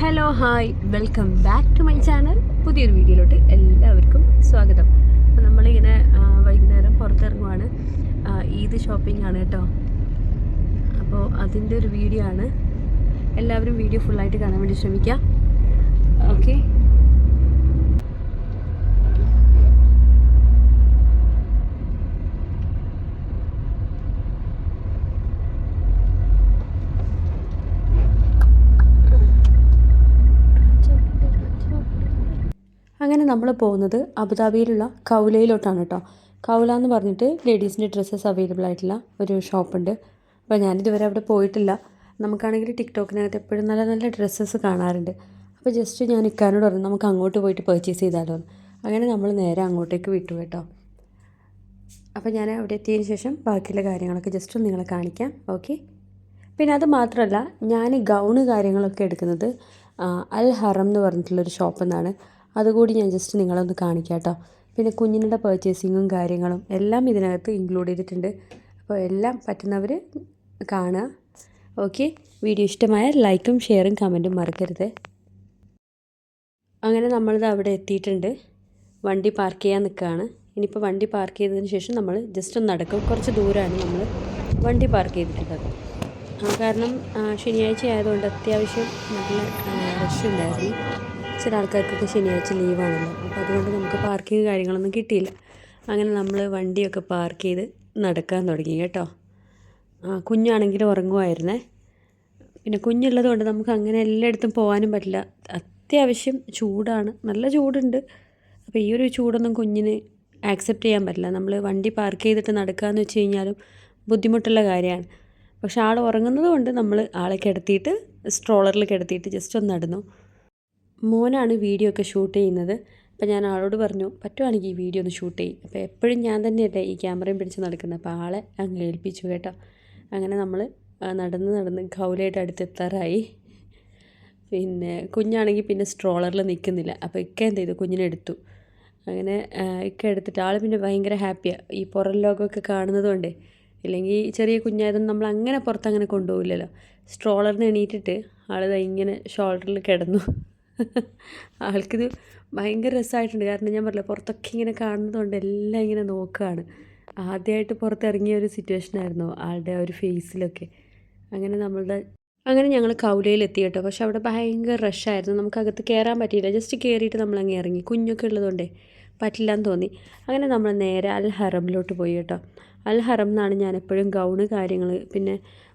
Hello hi welcome back to my channel പുതിയൊരു വീഡിയോയിലോട്ട് എല്ലാവർക്കും സ്വാഗതം. അപ്പോൾ നമ്മളിങ്ങനെ വൈകുന്നേരം പുറത്തിറങ്ങുവാണ്. ഈദ് ഷോപ്പിംഗ് ആണ് കേട്ടോ. അപ്പോൾ അതിന്റെ ഒരു വീഡിയോ ആണ്. എല്ലാവരും വീഡിയോ ഫുള്ളായിട്ട് കാണാൻ വേണ്ടി ശ്രമിക്കാം. ഓക്കെ അങ്ങനെ പോകുന്നത് അബുദാബിയിലുള്ള കൗലയിലോട്ടാണ് കേട്ടോ കൗല എന്ന് പറഞ്ഞിട്ട് ലേഡീസിന്റെ ഡ്രസ്സസ് അവൈലബിൾ ആയിട്ടുള്ള ഒരു ഷോപ്പുണ്ട് അപ്പോൾ ഞാനിതുവരെ അവിടെ പോയിട്ടില്ല. നമുക്കാണെങ്കിൽ ടിക്ടോക്കിനകത്ത് എപ്പോഴും നല്ല നല്ല ഡ്രസ്സസ് കാണാറുണ്ട്. അപ്പോൾ ജസ്റ്റ് ഞാൻ ഇക്കാനോട് പറഞ്ഞു നമുക്ക് അങ്ങോട്ട് പോയിട്ട് പർച്ചേസ് ചെയ്താലോ അങ്ങനെ നമ്മൾ നേരെ അങ്ങോട്ടേക്ക് വിട്ടു കേട്ടോ. അപ്പോൾ ഞാൻ അവിടെ എത്തിയതിന് ശേഷം ബാക്കിയുള്ള കാര്യങ്ങളൊക്കെ ജസ്റ്റ് നിങ്ങളെ കാണിക്കാം. ഓക്കെ പിന്നെ അത് മാത്രമല്ല ഞാൻ ഗൗണ് കാര്യങ്ങളൊക്കെ എടുക്കുന്നത് അൽ ഹറം എന്ന് പറഞ്ഞിട്ടുള്ളൊരു ഷോപ്പിൽ നിന്നാണ് അതുകൂടി ഞാൻ ജസ്റ്റ് നിങ്ങളൊന്ന് കാണിക്കാം കേട്ടോ പിന്നെ കുഞ്ഞിനുടെ പർച്ചേസിങ്ങും കാര്യങ്ങളും എല്ലാം ഇതിനകത്ത് ഇൻക്ലൂഡ് ചെയ്തിട്ടുണ്ട്. അപ്പോൾ എല്ലാം പറ്റുന്നവർ കാണുക. ഓക്കെ വീഡിയോ ഇഷ്ടമായ ലൈക്കും ഷെയറും കമന്റും മറക്കരുത്. അങ്ങനെ നമ്മളിത് അവിടെ എത്തിയിട്ടുണ്ട്. വണ്ടി പാർക്ക് ചെയ്യാൻ നിൽക്കുകയാണ് ഇനിയിപ്പോൾ വണ്ടി പാർക്ക് ചെയ്തതിന് ശേഷം നമ്മൾ ജസ്റ്റ് ഒന്ന് നടക്കും. കുറച്ച് ദൂരമാണ് നമ്മൾ വണ്ടി പാർക്ക് ചെയ്തിട്ടുള്ളത്. കാരണം ശനിയാഴ്ച ആയതുകൊണ്ട് അത്യാവശ്യം നല്ല റഷ് ഉണ്ടായിരുന്നു. ചില ആൾക്കാർക്കൊക്കെ ശനിയാഴ്ച ലീവാണല്ലോ. അപ്പോൾ അതുകൊണ്ട് നമുക്ക് പാർക്കിങ് കാര്യങ്ങളൊന്നും കിട്ടിയില്ല. അങ്ങനെ നമ്മൾ വണ്ടിയൊക്കെ പാർക്ക് ചെയ്ത് നടക്കാൻ തുടങ്ങി കേട്ടോ. ആ കുഞ്ഞാണെങ്കിൽ ഉറങ്ങുമായിരുന്നേ പിന്നെ കുഞ്ഞുള്ളത് കൊണ്ട് നമുക്ക് അങ്ങനെ എല്ലായിടത്തും പോകാനും പറ്റില്ല. അത്യാവശ്യം ചൂടാണ്. നല്ല ചൂടുണ്ട്. അപ്പോൾ ഈ ഒരു ചൂടൊന്നും കുഞ്ഞിന് ആക്സെപ്റ്റ് ചെയ്യാൻ പറ്റില്ല. നമ്മൾ വണ്ടി പാർക്ക് ചെയ്തിട്ട് നടക്കുകയെന്ന് വെച്ച് കഴിഞ്ഞാലും ബുദ്ധിമുട്ടുള്ള കാര്യമാണ്. പക്ഷെ ആൾ ഉറങ്ങുന്നത് കൊണ്ട് നമ്മൾ ആളെ കിടത്തിയിട്ട് സ്ട്രോളറിൽ കിടത്തിയിട്ട് ജസ്റ്റ് ഒന്ന് നടന്നു. മോനാണ് വീഡിയോ ഒക്കെ ഷൂട്ട് ചെയ്യുന്നത്. അപ്പോൾ ഞാൻ ആളോട് പറഞ്ഞു പറ്റുവാണെങ്കിൽ ഈ വീഡിയോ ഒന്ന് ഷൂട്ട് ചെയ്യും. അപ്പോൾ എപ്പോഴും ഞാൻ തന്നെയല്ലേ ഈ ക്യാമറയും പിടിച്ച് നടക്കുന്നത്. അപ്പോൾ ആളെ അങ്ങ് ഏൽപ്പിച്ചു കേട്ടോ. അങ്ങനെ നമ്മൾ നടന്ന് നടന്ന് ഖൗലയുടെ അടുത്ത് എത്താറായി. പിന്നെ കുഞ്ഞാണെങ്കിൽ പിന്നെ സ്ട്രോളറിൽ നിൽക്കുന്നില്ല. അപ്പോൾ ഇക്ക എന്ത് ചെയ്തു? കുഞ്ഞിനെ എടുത്തു. അങ്ങനെ ഇക്ക എടുത്തിട്ട് ആൾ പിന്നെ ഭയങ്കര ഹാപ്പിയാണ് ഈ പുറം ലോകമൊക്കെ കാണുന്നത് കൊണ്ടേ. ഇല്ലെങ്കിൽ ചെറിയ കുഞ്ഞായതൊന്നും നമ്മൾ അങ്ങനെ പുറത്ത് അങ്ങനെ കൊണ്ടുപോകില്ലല്ലോ സ്ട്രോളറിന് എണീറ്റിട്ട് ആൾ ഇങ്ങനെ ഷോൾഡറിൽ കിടന്നു. ആൾക്കിത് ഭയങ്കര രസമായിട്ടുണ്ട് കാരണം ഞാൻ പറഞ്ഞില്ല പുറത്തൊക്കെ ഇങ്ങനെ കാണുന്നതുകൊണ്ട് എല്ലാം ഇങ്ങനെ നോക്കുകയാണ് ആദ്യമായിട്ട് പുറത്തിറങ്ങിയ ഒരു സിറ്റുവേഷൻ ആയിരുന്നു ആളുടെ ഒരു ഫേസിലൊക്കെ. അങ്ങനെ നമ്മളുടെ അങ്ങനെ ഞങ്ങൾ കൗലയിൽ എത്തി കേട്ടോ. പക്ഷെ അവിടെ ഭയങ്കര റഷായിരുന്നു. നമുക്ക് അകത്ത് കയറാൻ പറ്റിയില്ല. ജസ്റ്റ് കയറിയിട്ട് നമ്മൾ അങ്ങ് ഇറങ്ങി. കുഞ്ഞൊക്കെ ഉള്ളതുകൊണ്ടേ പറ്റില്ല എന്ന് തോന്നി. അങ്ങനെ നമ്മൾ നേരെ അൽ ഹറമിലോട്ട് പോയി കേട്ടോ. അൽ ഹറം എന്നാണ് ഞാൻ എപ്പോഴും ഗൗണ് കാര്യങ്ങൾ പിന്നെ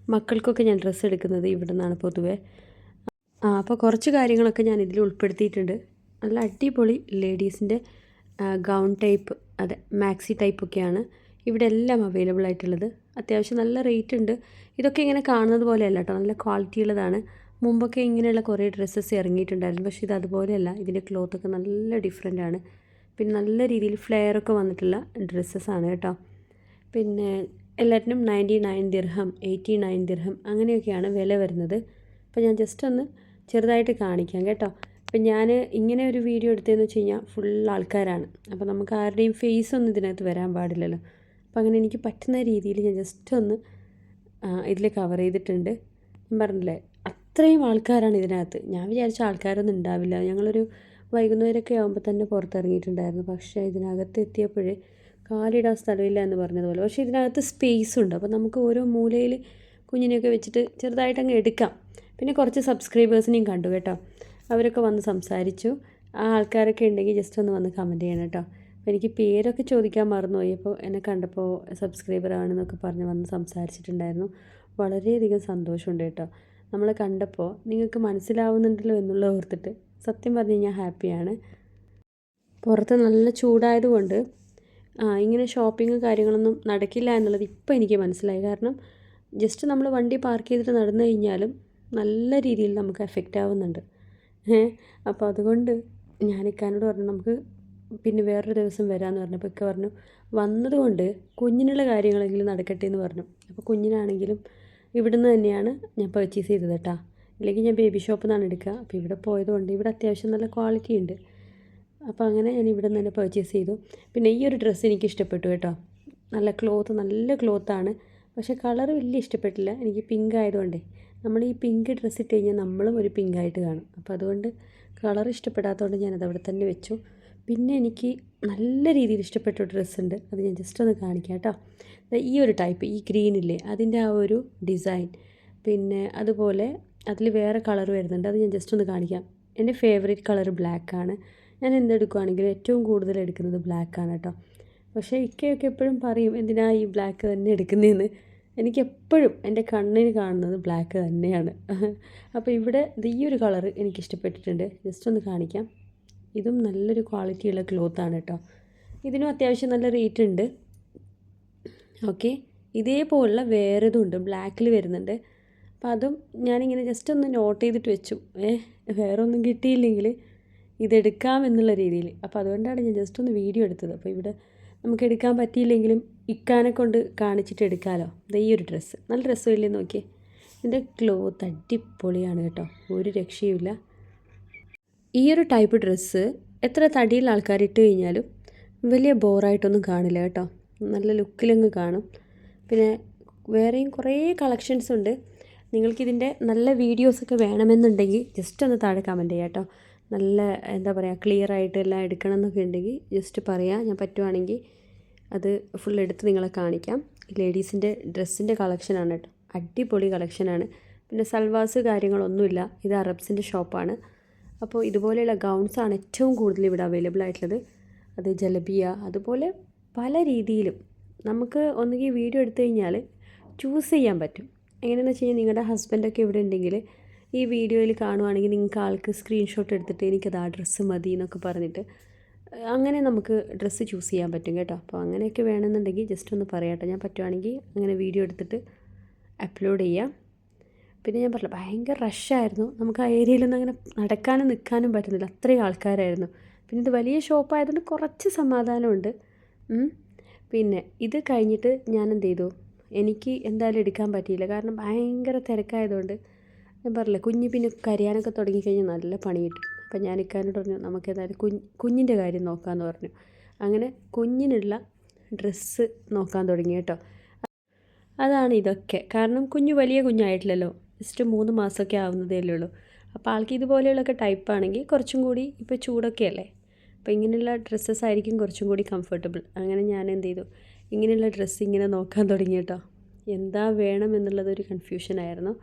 മക്കൾക്കൊക്കെ ഞാൻ ഡ്രസ്സ് എടുക്കുന്നത് ഇവിടെ നിന്നാണ് പൊതുവേ. ആ അപ്പോൾ കുറച്ച് കാര്യങ്ങളൊക്കെ ഞാൻ ഇതിൽ ഉൾപ്പെടുത്തിയിട്ടുണ്ട്. നല്ല അടിപൊളി ലേഡീസിന്റെ ഗൗൺ ടൈപ്പ് അതെ മാക്സി ടൈപ്പൊക്കെയാണ് ഇവിടെ എല്ലാം അവൈലബിൾ ആയിട്ടുള്ളത്. അത്യാവശ്യം നല്ല റേറ്റ് ഉണ്ട്. ഇതൊക്കെ ഇങ്ങനെ കാണുന്നത് പോലെയല്ല കേട്ടോ നല്ല ക്വാളിറ്റി ഉള്ളതാണ്. മുമ്പൊക്കെ ഇങ്ങനെയുള്ള കുറേ ഡ്രസ്സസ് ഇറങ്ങിയിട്ടുണ്ടായിരുന്നു പക്ഷേ ഇത് അതുപോലെയല്ല ഇതിന്റെ ക്ലോത്തൊക്കെ നല്ല ഡിഫറെന്റ് ആണ്. പിന്നെ നല്ല രീതിയിൽ ഫ്ലെയർ ഒക്കെ വന്നിട്ടുള്ള ഡ്രസ്സസ്സാണ് കേട്ടോ. പിന്നെ എല്ലാറ്റിനും ninety nine dirham eighty nine dirham അങ്ങനെയൊക്കെയാണ് വില വരുന്നത്. അപ്പോൾ ഞാൻ ജസ്റ്റ് ഒന്ന് ചെറുതായിട്ട് കാണിക്കാം കേട്ടോ. അപ്പം ഞാൻ ഇങ്ങനെ ഒരു വീഡിയോ എടുത്തതെന്ന് വെച്ച് കഴിഞ്ഞാൽ ഫുൾ ആൾക്കാരാണ്. അപ്പോൾ നമുക്ക് ആരുടെയും ഫേസ് ഒന്നും ഇതിനകത്ത് വരാൻ പാടില്ലല്ലോ. അപ്പോൾ അങ്ങനെ എനിക്ക് പറ്റുന്ന രീതിയിൽ ഞാൻ ജസ്റ്റ് ഒന്ന് ഇതിൽ കവർ ചെയ്തിട്ടുണ്ട്. ഞാൻ പറഞ്ഞില്ലേ അത്രയും ആൾക്കാരാണ് ഇതിനകത്ത്. ഞാൻ വിചാരിച്ച ആൾക്കാരൊന്നും ഉണ്ടാവില്ല. ഞങ്ങളൊരു വൈകുന്നേരമൊക്കെ ആകുമ്പോൾ തന്നെ പുറത്തിറങ്ങിയിട്ടുണ്ടായിരുന്നു. പക്ഷേ ഇതിനകത്ത് എത്തിയപ്പോഴേ കാലിടാൻ സ്ഥലമില്ല എന്ന് പറഞ്ഞതുപോലെ. പക്ഷേ ഇതിനകത്ത് സ്പേസ് ഉണ്ട്. അപ്പോൾ നമുക്ക് ഓരോ മൂലയിൽ കുഞ്ഞിനെയൊക്കെ വെച്ചിട്ട് ചെറുതായിട്ട് അങ്ങ് എടുക്കാം. പിന്നെ കുറച്ച് സബ്സ്ക്രൈബേഴ്സിനെയും കണ്ടു കേട്ടോ. അവരൊക്കെ വന്ന് സംസാരിച്ചു. ആ ആൾക്കാരൊക്കെ ഉണ്ടെങ്കിൽ ജസ്റ്റ് ഒന്ന് വന്ന് കമന്റ് ചെയ്യണം കേട്ടോ. എനിക്ക് പേരൊക്കെ ചോദിക്കാൻ മറന്നുപോയി. അപ്പോൾ എന്നെ കണ്ടപ്പോൾ സബ്സ്ക്രൈബർ ആണെന്നൊക്കെ പറഞ്ഞ് വന്ന് സംസാരിച്ചിട്ടുണ്ടായിരുന്നു. വളരെയധികം സന്തോഷമുണ്ട് കേട്ടോ. നമ്മൾ കണ്ടപ്പോൾ നിങ്ങൾക്ക് മനസ്സിലാവുന്നുണ്ടല്ലോ എന്നുള്ള ഓർത്തിട്ട് സത്യം പറഞ്ഞു കഴിഞ്ഞാൽ ഹാപ്പിയാണ്. പുറത്ത് നല്ല ചൂടായതുകൊണ്ട് ആ, ഇങ്ങനെ ഷോപ്പിംഗ് കാര്യങ്ങളൊന്നും നടക്കില്ല എന്നുള്ളത് ഇപ്പോൾ എനിക്ക് മനസ്സിലായി. കാരണം ജസ്റ്റ് നമ്മൾ വണ്ടി പാർക്ക് ചെയ്തിട്ട് നടന്നു കഴിഞ്ഞാലും നല്ല രീതിയിൽ നമുക്ക് എഫക്റ്റ് ആവുന്നുണ്ട്. അപ്പോൾ അതുകൊണ്ട് ഞാൻ ഇക്കാനോട് പറഞ്ഞു നമുക്ക് പിന്നെ വേറൊരു ദിവസം വരാമെന്ന് പറഞ്ഞപ്പോൾ ഇക്ക പറഞ്ഞു വന്നതുകൊണ്ട് കുഞ്ഞിനുള്ള കാര്യങ്ങളെങ്കിലും നടക്കട്ടെ എന്ന് പറഞ്ഞു. അപ്പോൾ കുഞ്ഞിനാണെങ്കിലും ഇവിടുന്ന് തന്നെയാണ് ഞാൻ പർച്ചേസ് ചെയ്തത് കേട്ടോ ഇല്ലെങ്കിൽ ഞാൻ ബേബി ഷോപ്പിൽ നിന്നാണ് എടുക്കുക അപ്പോൾ ഇവിടെ പോയതുകൊണ്ട് ഇവിടെ അത്യാവശ്യം നല്ല ക്വാളിറ്റി ഉണ്ട്. അപ്പോൾ അങ്ങനെ ഞാൻ ഇവിടെ നിന്ന് തന്നെ പർച്ചേസ് ചെയ്തു. പിന്നെ ഈ ഒരു ഡ്രസ്സ് എനിക്ക് ഇഷ്ടപ്പെട്ടു കേട്ടോ. നല്ല ക്ലോത്ത് നല്ല ക്ലോത്താണ് പക്ഷേ കളർ വലിയ ഇഷ്ടപ്പെട്ടില്ല. എനിക്ക് പിങ്ക് ആയതുകൊണ്ടേ. നമ്മൾ ഈ പിങ്ക് ഡ്രസ്സ് ഇട്ട് കഴിഞ്ഞാൽ നമ്മളും ഒരു പിങ്കായിട്ട് കാണും. അപ്പോൾ അതുകൊണ്ട് കളർ ഇഷ്ടപ്പെടാത്തതുകൊണ്ട് ഞാനത് അവിടെ തന്നെ വെച്ചു. പിന്നെ എനിക്ക് നല്ല രീതിയിൽ ഇഷ്ടപ്പെട്ട ഡ്രസ്സ് ഉണ്ട് അത് ഞാൻ ജസ്റ്റ് ഒന്ന് കാണിക്കാം കേട്ടോ. ഈ ഒരു ടൈപ്പ് ഈ ഗ്രീനില്ലേ അതിന്റെ ആ ഒരു ഡിസൈൻ. പിന്നെ അതുപോലെ അതിൽ വേറെ കളർ വരുന്നുണ്ട്. അത് ഞാൻ ജസ്റ്റ് ഒന്ന് കാണിക്കാം. എന്റെ ഫേവറേറ്റ് കളർ ബ്ലാക്ക് ആണ്. ഞാൻ എന്തെടുക്കുകയാണെങ്കിലും ഏറ്റവും കൂടുതൽ എടുക്കുന്നത് ബ്ലാക്ക് ആണ് കേട്ടോ. പക്ഷേ ഇക്കയൊക്കെ എപ്പോഴും പറയും എന്തിനാ ഈ ബ്ലാക്ക് തന്നെ എടുക്കുന്നതെന്ന് എനിക്ക് എപ്പോഴും എന്റെ കണ്ണിന് കാണുന്നത് ബ്ലാക്ക് തന്നെയാണ്. അപ്പോൾ ഇവിടെ ഈ ഒരു കളർ എനിക്ക് ഇഷ്ടപ്പെട്ടിട്ടുണ്ട് ജസ്റ്റ് ഒന്ന് കാണിക്കാം. ഇതും നല്ലൊരു ക്വാളിറ്റിയുള്ള ക്ലോത്താണ് കേട്ടോ ഇതിനും അത്യാവശ്യം നല്ല റേറ്റ് ഉണ്ട്. ഓക്കെ ഇതേപോലുള്ള വേറെതും ഉണ്ട്. ബ്ലാക്കിൽ വരുന്നുണ്ട്. അപ്പം അതും ഞാനിങ്ങനെ ജസ്റ്റ് ഒന്ന് നോട്ട് ചെയ്തിട്ട് വെച്ചു. ഏ വേറെ ഒന്നും കിട്ടിയില്ലെങ്കിൽ ഇതെടുക്കാം എന്നുള്ള രീതിയിൽ. അപ്പോൾ അതുകൊണ്ടാണ് ഞാൻ ജസ്റ്റ് ഒന്ന് വീഡിയോ എടുത്തത്. അപ്പോൾ ഇവിടെ നമുക്ക് എടുക്കാൻ പറ്റിയില്ലെങ്കിലും ഇക്കാനെ കൊണ്ട് കാണിച്ചിട്ട് എടുക്കാമല്ലോ ദേ ഈ ഒരു ഡ്രസ്സ് നല്ല ഡ്രസ്സ് ഇല്ലേ നോക്കിയേ. ഇതിന്റെ ക്ലോത്ത് അടിപൊളിയാണ് കേട്ടോ. ഒരു രക്ഷയുമില്ല. ഈ ഒരു ടൈപ്പ് ഡ്രസ്സ് എത്ര തടിയുള്ള ആൾക്കാർ ഇട്ട് കഴിഞ്ഞാലും വലിയ ബോറായിട്ടൊന്നും കാണില്ല കേട്ടോ. നല്ല ലുക്കിലങ്ങ് കാണും. പിന്നെ വേറെയും കുറേ കളക്ഷൻസ് ഉണ്ട്. നിങ്ങൾക്കിതിന്റെ നല്ല വീഡിയോസൊക്കെ വേണമെന്നുണ്ടെങ്കിൽ ജസ്റ്റ് ഒന്ന് താഴെ കമന്റ് ചെയ്യാം കേട്ടോ. നല്ല എന്താ പറയുക ക്ലിയർ ആയിട്ട് എല്ലാം എടുക്കണം എന്നൊക്കെ ഉണ്ടെങ്കിൽ ജസ്റ്റ് പറയാം. ഞാൻ പറ്റുവാണെങ്കിൽ അത് ഫുൾ എടുത്ത് നിങ്ങളെ കാണിക്കാം. ലേഡീസിന്റെ ഡ്രസ്സിന്റെ കളക്ഷനാണ് കേട്ടോ അടിപൊളി കളക്ഷനാണ് പിന്നെ സൽവാസ് കാര്യങ്ങളൊന്നുമില്ല. ഇത് അറബ്സിന്റെ ഷോപ്പാണ് അപ്പോൾ ഇതുപോലെയുള്ള ഗൗൺസാണ് ഏറ്റവും കൂടുതൽ ഇവിടെ അവൈലബിൾ ആയിട്ടുള്ളത്. അത് ജലബിയ അതുപോലെ പല രീതിയിലും. നമുക്ക് ഒന്നുകിൽ വീഡിയോ എടുത്തു കഴിഞ്ഞാൽ ചൂസ് ചെയ്യാൻ പറ്റും. എങ്ങനെയാണെന്ന് വെച്ച് കഴിഞ്ഞാൽ നിങ്ങളുടെ ഹസ്ബൻഡൊക്കെ ഇവിടെ ഉണ്ടെങ്കിൽ ഈ വീഡിയോയിൽ കാണുവാണെങ്കിൽ നിങ്ങൾക്ക് ആൾക്ക് സ്ക്രീൻഷോട്ട് എടുത്തിട്ട് എനിക്കത് ആ ഡ്രസ്സ് മതി എന്നൊക്കെ പറഞ്ഞിട്ട് അങ്ങനെ നമുക്ക് ഡ്രസ്സ് ചൂസ് ചെയ്യാൻ പറ്റും കേട്ടോ. അപ്പോൾ അങ്ങനെയൊക്കെ വേണമെന്നുണ്ടെങ്കിൽ ജസ്റ്റ് ഒന്ന് പറയാം കേട്ടോ ഞാൻ പറ്റുവാണെങ്കിൽ അങ്ങനെ വീഡിയോ എടുത്തിട്ട് അപ്ലോഡ് ചെയ്യാം. പിന്നെ ഞാൻ പറഞ്ഞില്ല ഭയങ്കര റഷായിരുന്നു നമുക്ക് ആ ഏരിയയിലൊന്നും അങ്ങനെ നടക്കാനും നിൽക്കാനും പറ്റുന്നില്ല. അത്രയും ആൾക്കാരായിരുന്നു. പിന്നെ ഇത് വലിയ ഷോപ്പായതുകൊണ്ട് കുറച്ച് സമാധാനമുണ്ട്. പിന്നെ ഇത് കഴിഞ്ഞിട്ട് ഞാൻ എന്ത് ചെയ്തു? എനിക്ക് എന്തായാലും എടുക്കാൻ പറ്റിയില്ല. കാരണം ഭയങ്കര തിരക്കായതുകൊണ്ട് ഞാൻ പറഞ്ഞില്ല കുഞ്ഞ് പിന്നെ കരയാനൊക്കെ തുടങ്ങിക്കഴിഞ്ഞാൽ നല്ല പണി കിട്ടും. അപ്പം ഞാൻ ഇക്കാനോട് പറഞ്ഞു നമുക്ക് ഏതായാലും കുഞ്ഞ് കുഞ്ഞിന്റെ കാര്യം നോക്കാമെന്ന് പറഞ്ഞു. അങ്ങനെ കുഞ്ഞിനുള്ള ഡ്രസ്സ് നോക്കാൻ തുടങ്ങി കേട്ടോ. അതാണ് ഇതൊക്കെ. കാരണം കുഞ്ഞ് വലിയ കുഞ്ഞായിട്ടില്ലല്ലോ. ജസ്റ്റ് മൂന്ന് മാസമൊക്കെ ആവുന്നതേ ഉള്ളൂ. അപ്പോൾ ആൾക്ക് ഇതുപോലെയുള്ളൊക്കെ ടൈപ്പ് ആണെങ്കിൽ കുറച്ചും കൂടി ഇപ്പോൾ ചൂടൊക്കെ അല്ലേ? അപ്പോൾ ഇങ്ങനെയുള്ള ഡ്രസ്സസ് ആയിരിക്കും കുറച്ചും കൂടി കംഫർട്ടബിൾ അങ്ങനെ ഞാൻ എന്ത് ചെയ്തു. ഇങ്ങനെയുള്ള ഡ്രസ്സ് ഇങ്ങനെ നോക്കാൻ തുടങ്ങി കേട്ടോ. എന്താ വേണം എന്നുള്ളതൊരു കൺഫ്യൂഷനായിരുന്നു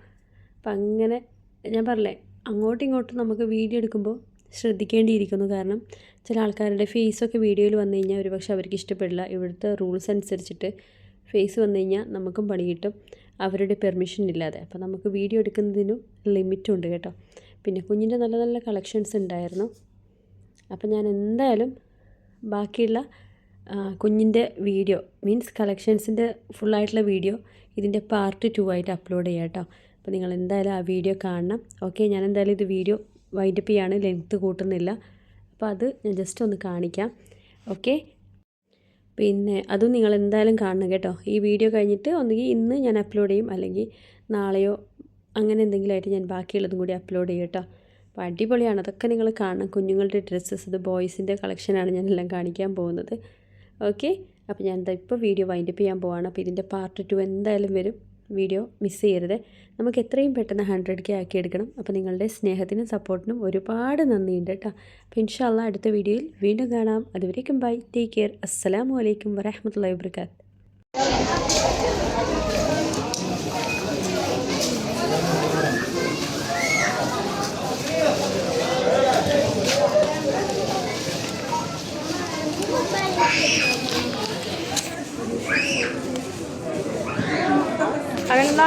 അപ്പം അങ്ങനെ ഞാൻ പറഞ്ഞില്ലേ അങ്ങോട്ടും ഇങ്ങോട്ടും നമുക്ക് വീഡിയോ എടുക്കുമ്പോൾ ശ്രദ്ധിക്കേണ്ടിയിരിക്കുന്നു. കാരണം ചില ആൾക്കാരുടെ ഫേസൊക്കെ വീഡിയോയിൽ വന്നു കഴിഞ്ഞാൽ ഒരുപക്ഷെ അവർക്ക് ഇഷ്ടപ്പെടില്ല. ഇവിടുത്തെ റൂൾസ് അനുസരിച്ചിട്ട് ഫേസ് വന്നു കഴിഞ്ഞാൽ നമുക്കും പണി കിട്ടും. അവരുടെ പെർമിഷൻ ഇല്ലാതെ. അപ്പോൾ നമുക്ക് വീഡിയോ എടുക്കുന്നതിനും ലിമിറ്റും ഉണ്ട് കേട്ടോ. പിന്നെ കുഞ്ഞിന്റെ നല്ല നല്ല കളക്ഷൻസ് ഉണ്ടായിരുന്നു. അപ്പോൾ ഞാൻ എന്തായാലും ബാക്കിയുള്ള കുഞ്ഞിന്റെ വീഡിയോ മീൻസ് കളക്ഷൻസിന്റെ ഫുള്ളായിട്ടുള്ള വീഡിയോ ഇതിന്റെ പാർട്ട് ടു ആയിട്ട് അപ്ലോഡ് ചെയ്യാം കേട്ടോ. അപ്പോൾ നിങ്ങൾ എന്തായാലും ആ വീഡിയോ കാണണം. ഓക്കെ ഞാൻ എന്തായാലും ഇത് വീഡിയോ വൈൻഡപ്പ് ചെയ്യാണ്. ലെങ്ത്ത് കൂട്ടുന്നില്ല. അപ്പോൾ അത് ഞാൻ ജസ്റ്റ് ഒന്ന് കാണിക്കാം. ഓക്കെ. പിന്നെ അതും നിങ്ങൾ എന്തായാലും കാണണം കേട്ടോ. ഈ വീഡിയോ കഴിഞ്ഞിട്ട് ഒന്നുകിൽ ഇന്ന് ഞാൻ അപ്ലോഡ് ചെയ്യും. അല്ലെങ്കിൽ നാളെയോ അങ്ങനെ എന്തെങ്കിലുമായിട്ട് ഞാൻ ബാക്കിയുള്ളതും കൂടി അപ്ലോഡ് ചെയ്യും കേട്ടോ. അപ്പോൾ അടിപൊളിയാണ്. അതൊക്കെ നിങ്ങൾ കാണണം. കുഞ്ഞുങ്ങളുടെ ഡ്രസ്സസ് ഇത് ബോയ്സിന്റെ കളക്ഷനാണ് ഞാനെല്ലാം കാണിക്കാൻ പോകുന്നത്. ഓക്കെ. അപ്പോൾ ഞാൻ എന്താ ഇപ്പോൾ വീഡിയോ വൈൻഡപ്പ് ചെയ്യാൻ പോവാണ്. അപ്പോൾ ഇതിന്റെ പാർട്ട് ടു എന്തായാലും വരും. വീഡിയോ മിസ് ചെയ്യരുത്. നമുക്ക് എത്രയും പെട്ടെന്ന് ഹൺഡ്രഡ് കെ ആക്കി എടുക്കണം അപ്പോൾ നിങ്ങളുടെ സ്നേഹത്തിനും സപ്പോർട്ടിനും ഒരുപാട് നന്ദിയുണ്ട് കേട്ടോ അപ്പോൾ ഇൻഷാല്ല അടുത്ത വീഡിയോയിൽ വീണ്ടും കാണാം. അതുവരേക്കും ബൈ ടേക്ക് കെയർ അസ്സലാമു അലൈക്കും വരഹമത്തല്ലാ വാബർക്കാത്ത്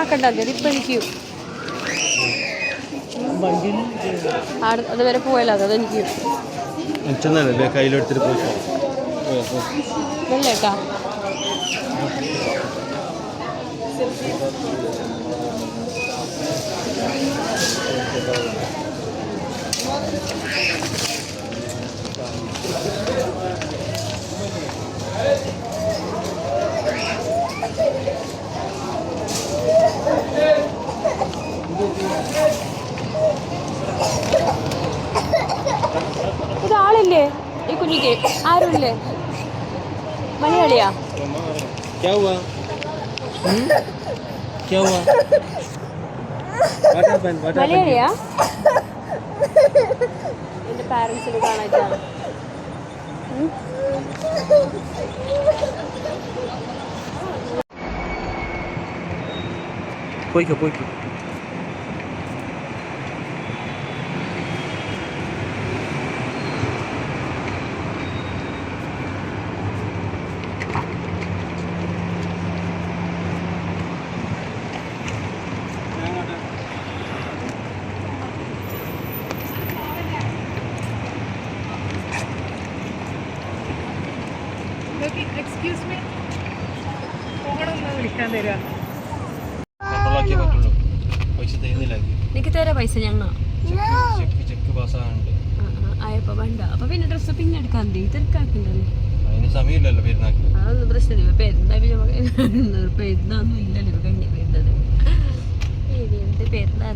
അതിപ്പോൾ എനിക്ക് അതുവരെ പോയല്ലോ അതെനിക്ക് കയ്യിലെടുത്തിട്ട് പോയി. വെള്ളേട്ടാ happened? What happened? മലയാളിയാ എന്റെ പാരൻസിന് കാണാറ്റാണ് പോയിക്കോ പോയിക്കോ എക്സ്ക്യൂസ് മീ വിളിക്കാൻ തരാം. എനിക്ക് തരാം പൈസ ഞങ്ങൾ ചെക്ക് ചെക്ക് പാസ്സാകാനുണ്ട്. ആയപ്പോൾ വേണ്ട. അപ്പോൾ പിന്നെ ഡ്രസ്സ് പിന്നെ എടുക്കാൻ സമയമില്ലല്ലോ പെരുന്നാക്ക് അതൊന്നും പ്രശ്നമില്ല. പെരുന്നാൾ പെരുന്നാന്നും ഇല്ലല്ലോ. കഴിഞ്ഞ പെരുന്നത് ഏത് എന്ത് പെരുന്നാൾ?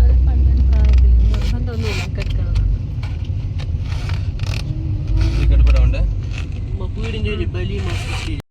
അത് പണ്ടൊരു പ്രായത്തിൽ നിർബന്ധമൊന്നുമില്ല എടുക്കണം. ടിക്കറ്റ് പെടാണ്ട് വീടിന്റെ ഒരു ബലി